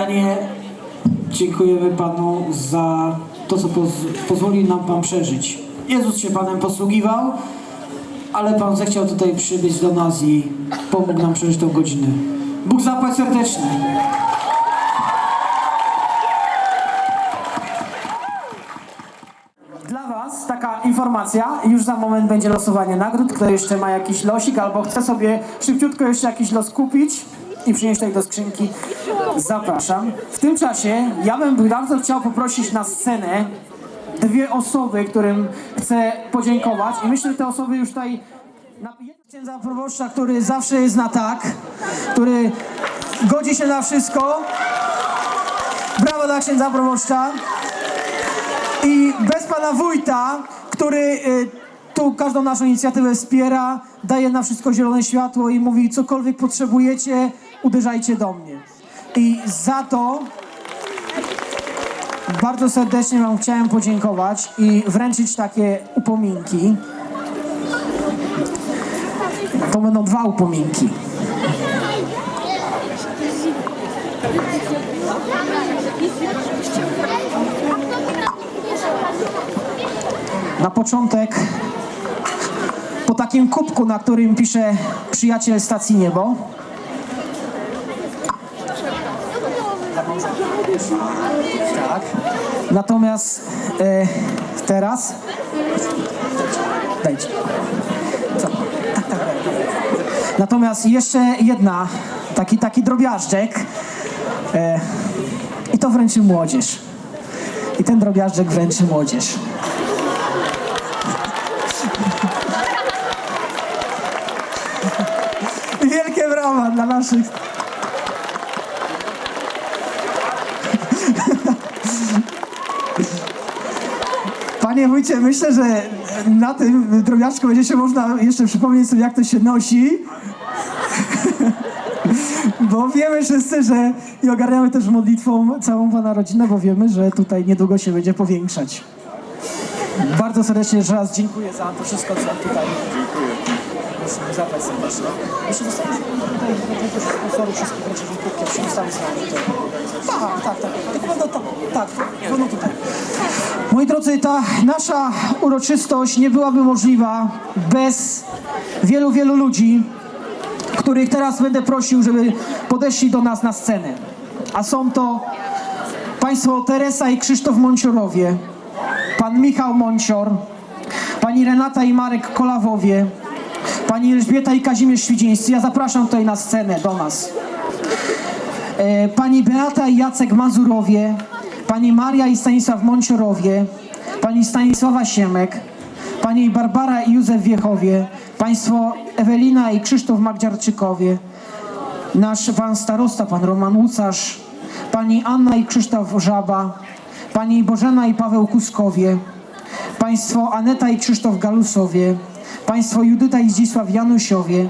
Janie, dziękujemy Panu za to, co poz pozwolił nam Pan przeżyć. Jezus się Panem posługiwał, ale Pan zechciał tutaj przybyć do nas i pomógł nam przeżyć tą godzinę. Bóg zapłać serdecznie. Dla Was taka informacja, już za moment będzie losowanie nagród. Kto jeszcze ma jakiś losik albo chce sobie szybciutko jeszcze jakiś los kupić i przynieść tutaj do skrzynki, zapraszam. W tym czasie ja bym bardzo chciał poprosić na scenę dwie osoby, którym chcę podziękować i myślę, że te osoby już tutaj księdza proboszcza, który zawsze jest na tak, który godzi się na wszystko. Brawo dla księdza proboszcza. I bez pana wójta, który y, tu każdą naszą inicjatywę wspiera, daje na wszystko zielone światło i mówi, cokolwiek potrzebujecie, uderzajcie do mnie. I za to bardzo serdecznie wam chciałem podziękować i wręczyć takie upominki. To będą dwa upominki. Na początek po takim kubku, na którym pisze przyjaciel stacji Niebo. Tak. Natomiast e, teraz dajcie. Co? Natomiast jeszcze jedna, taki, taki drobiażdżek e, i to wręczy młodzież. I ten drobiażdżek wręczy młodzież. Wielkie brawa dla naszych. Panie wójcie, myślę, że na tym drobiażdżku będzie się można jeszcze przypomnieć sobie, jak to się nosi. Bo wiemy wszyscy, że i ogarniamy też modlitwą całą Pana rodzinę, bo wiemy, że tutaj niedługo się będzie powiększać. Bardzo serdecznie jeszcze raz dziękuję za to wszystko, co tutaj Proszę, zapraszam serdecznie. Jeszcze dostaniesz tutaj też sponsorów wszystkich wręczyli kubki, przystali z nami. Tak, tak, tak. Tak, tak, tak, no, no tutaj. Moi drodzy, ta nasza uroczystość nie byłaby możliwa bez wielu, wielu ludzi, których teraz będę prosił, żeby podeszli do nas na scenę. A są to państwo Teresa i Krzysztof Monciorowie, pan Michał Moncior, pani Renata i Marek Kolawowie, pani Elżbieta i Kazimierz Świdzińscy. Ja zapraszam tutaj na scenę do nas. E, Pani Beata i Jacek Mazurowie, pani Maria i Stanisław Monciorowie, pani Stanisława Siemek, pani Barbara i Józef Wiechowie, państwo Ewelina i Krzysztof Magdziarczykowie, nasz pan starosta, pan Roman Łucarz, pani Anna i Krzysztof Żaba, pani Bożena i Paweł Kuskowie, państwo Aneta i Krzysztof Galusowie, państwo Judyta i Zdzisław Janusiowie,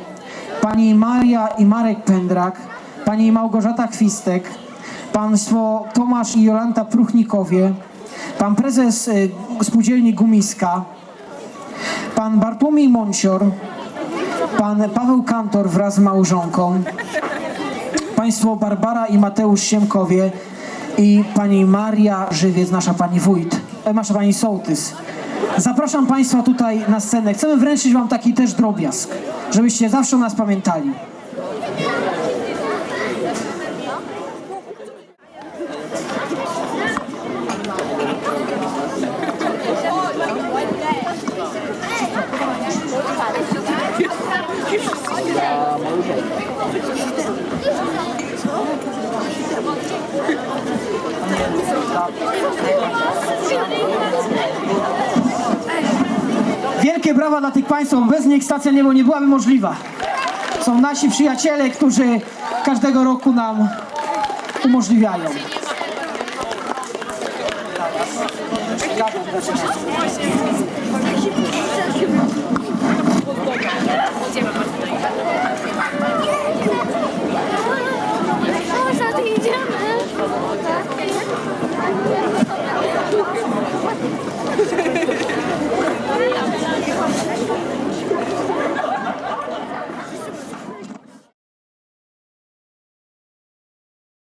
pani Maria i Marek Pędrak, pani Małgorzata Chwistek, państwo Tomasz i Jolanta Pruchnikowie, pan prezes y, spółdzielni Gumiska, pan Bartłomiej Moncior, pan Paweł Kantor wraz z małżonką, państwo Barbara i Mateusz Siemkowie i pani Maria Żywiec, nasza pani wójt, e, nasza pani sołtys. Zapraszam państwa tutaj na scenę. Chcemy wręczyć wam taki też drobiazg, żebyście zawsze o nas pamiętali. Wielkie brawa dla tych państwa, bez nich stacja niebo nie byłaby możliwa. Są nasi przyjaciele, którzy każdego roku nam umożliwiają.